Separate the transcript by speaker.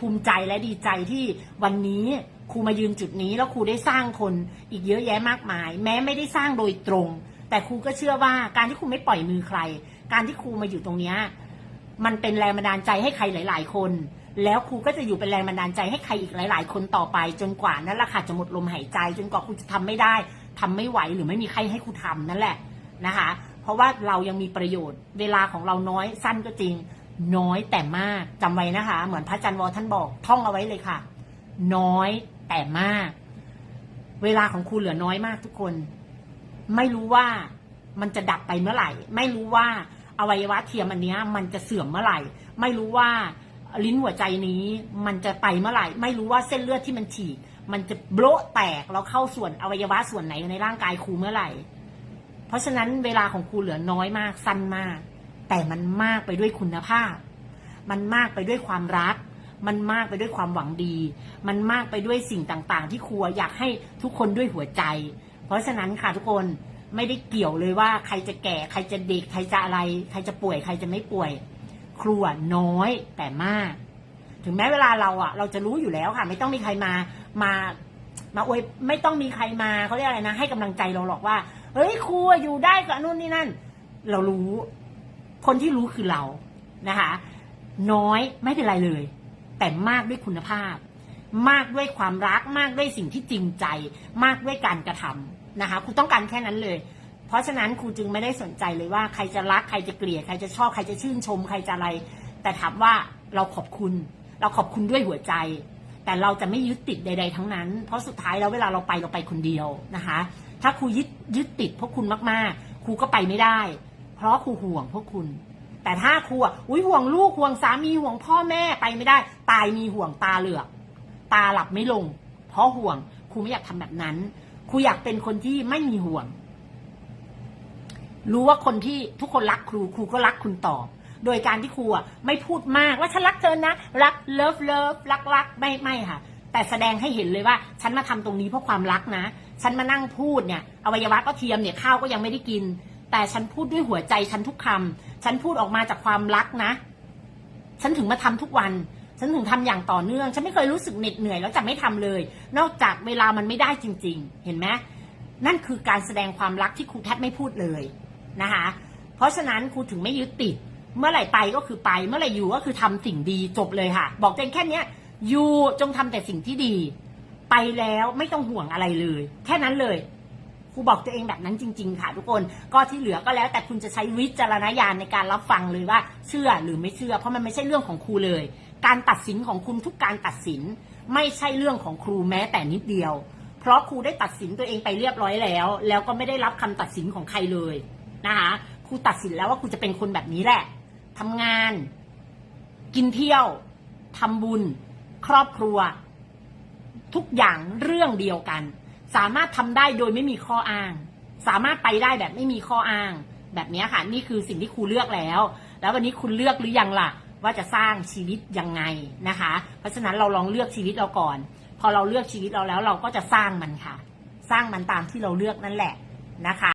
Speaker 1: ภูมิใจและดีใจที่วันนี้ครูมายืนจุดนี้แล้วครูได้สร้างคนอีกเยอะแยะมากมาย แม้ไม่ได้สร้างโดยตรง แต่ครูก็เชื่อว่าการที่ครูไม่ปล่อยมือใคร การที่ครูมาอยู่ตรงนี้มันเป็นแรงบันดาลใจให้ใครหลาย ๆ คน แล้วครูก็จะอยู่เป็นแรงบันดาลใจให้ใครอีกหลาย ๆ คนต่อไป จนกว่านั้นแหละค่ะจะหมดลมหายใจ จนกว่าครูจะทำไม่ได้ทำไม่ไหวหรือไม่มีใครให้ครูทำนั่นแหละนะคะ เพราะว่าเรายังมีประโยชน์ เวลาของเราน้อยสั้นก็จริง น้อยแต่มากจำไว้นะคะ เหมือนพระอาจารย์วอท่านบอกท่องเอาไว้เลยค่ะ น้อยแต่มาก เวลาของครูเหลือน้อยมากทุกคน ไม่รู้ว่ามันจะดับไปเมื่อไหร่ ไม่รู้ว่าอวัยวะเทียมอันนี้มันจะเสื่อมเมื่อไหร่ ไม่รู้ว่าลิ้นหัวใจนี้มันจะไปเมื่อไหร่ ไม่รู้ว่าเส้นเลือดที่มันฉีกมันจะโบะแตกแล้วเข้าส่วนอวัยวะส่วนไหนในร่างกายครูเมื่อไหร่ เพราะฉะนั้นเวลาของครูเหลือน้อยมากสั้นมาก แต่มันมากไปด้วยคุณภาพ มันมากไปด้วยความรัก มันมากไปด้วยความหวังดี มันมากไปด้วยสิ่งต่างๆ ที่ครูอยากให้ทุกคนด้วยหัวใจ เพราะฉะนั้นค่ะทุกคนไม่ได้เกี่ยวเลยว่าใครจะแก่ใครจะเด็กใครจะอะไร ใครจะป่วยใครจะไม่ป่วย ครูอะน้อยแต่มาก ถึงแม้เวลาเราอะ เราจะรู้อยู่แล้วค่ะ ไม่ต้องมีใครมามามาอวยไม่ต้องมีใครมาเขาเรียกอะไรนะ ให้กำลังใจเราหรอกว่า เฮ้ยครูอะอยู่ได้กับนู่นนี่นั่น เรารู้ คนที่รู้คือเรานะคะ น้อยไม่เป็นไรเลย แต่มากด้วยคุณภาพ มากด้วยความรักมากด้วยสิ่งที่จริงใจ มากด้วยการกระทำนะคะครูต้องการแค่นั้นเลย เพราะฉะนั้นครูจึงไม่ได้สนใจเลยว่าใครจะรักใครจะเกลียดใครจะชอบใครจะชื่นชม ใครจะอะไร แต่ถามว่าเราขอบคุณ เราขอบคุณด้วยหัวใจ แต่เราจะไม่ยึดติดใด ๆ ทั้งนั้น เพราะสุดท้ายแล้วเวลาเราไปเราไปคนเดียวนะคะ ถ้าครูยึดยึดติดพวกคุณมากๆครูก็ไปไม่ได้ เพราะครูห่วงพวกคุณ แต่ถ้าครูอะอุ้ยห่วงลูกห่วงสามีห่วงพ่อแม่ไปไม่ได้ ตายมีห่วงตาเหลือก ตาหลับไม่ลง เพราะห่วงครูไม่อยากทำแบบนั้นครูอยากเป็นคนที่ไม่มีห่วง รู้ว่าคนที่ทุกคนรักครูครูก็รักคุณตอบโดยการที่ครูอะไม่พูดมากว่าฉันรักเธอนะ รักเลิฟเลิฟรักรักไม่ไม่ค่ะ แต่แสดงให้เห็นเลยว่า ฉันมาทำตรงนี้เพราะความรักนะ ฉันมานั่งพูดเนี่ยอวัยวะก็เทียมเนี่ยข้าวก็ยังไม่ได้กิน แต่ฉันพูดด้วยหัวใจฉันทุกคำฉันพูดออกมาจากความรักนะ ฉันถึงมาทำทุกวัน ฉันถึงทำอย่างต่อเนื่อง ฉันไม่เคยรู้สึกเหน็ดเหนื่อยแล้วจะไม่ทำเลย นอกจากเวลามันไม่ได้จริง ๆ เห็นไหมนั่นคือการแสดงความรักที่ครูแทบไม่พูดเลยนะคะ เพราะฉะนั้นครูถึงไม่ยึดติด เมื่อไหร่ไปก็คือไป เมื่อไหร่อยู่ก็คือทำสิ่งดีจบเลยค่ะ บอกตัวเองแค่เนี้ยอยู่จงทำแต่สิ่งที่ดี ไปแล้วไม่ต้องห่วงอะไรเลย แค่นั้นเลย ครูบอกตัวเองแบบนั้นจริง ๆ ค่ะ ทุกคนก็ที่เหลือก็แล้ว แต่คุณจะใช้วิจารณญาณในการรับฟังเลยว่า เชื่อหรือไม่เชื่อ เพราะมันไม่ใช่เรื่องของครูเลย การตัดสินของคุณทุกการตัดสิน ไม่ใช่เรื่องของครูแม้แต่นิดเดียว เพราะครูได้ตัดสินตัวเองไปเรียบร้อยแล้ว แล้วก็ไม่ได้รับคำตัดสินของใครเลยนะคะครูตัดสินแล้วว่าครูจะเป็นคนแบบนี้แหละทำงาน กินเที่ยวทำบุญ ครอบครัว ทุกอย่างเรื่องเดียวกัน สามารถทำได้โดยไม่มีข้ออ้าง สามารถไปได้แบบไม่มีข้ออ้าง แบบนี้ค่ะ นี่คือสิ่งที่ครูเลือกแล้ว แล้ววันนี้คุณเลือกหรือยังล่ะ ว่าจะสร้างชีวิตยังไงนะคะ เพราะฉะนั้นเราลองเลือกชีวิตเราก่อน พอเราเลือกชีวิตเราแล้วเราก็จะสร้างมันค่ะ สร้างมันตามที่เราเลือกนั่นแหละนะคะ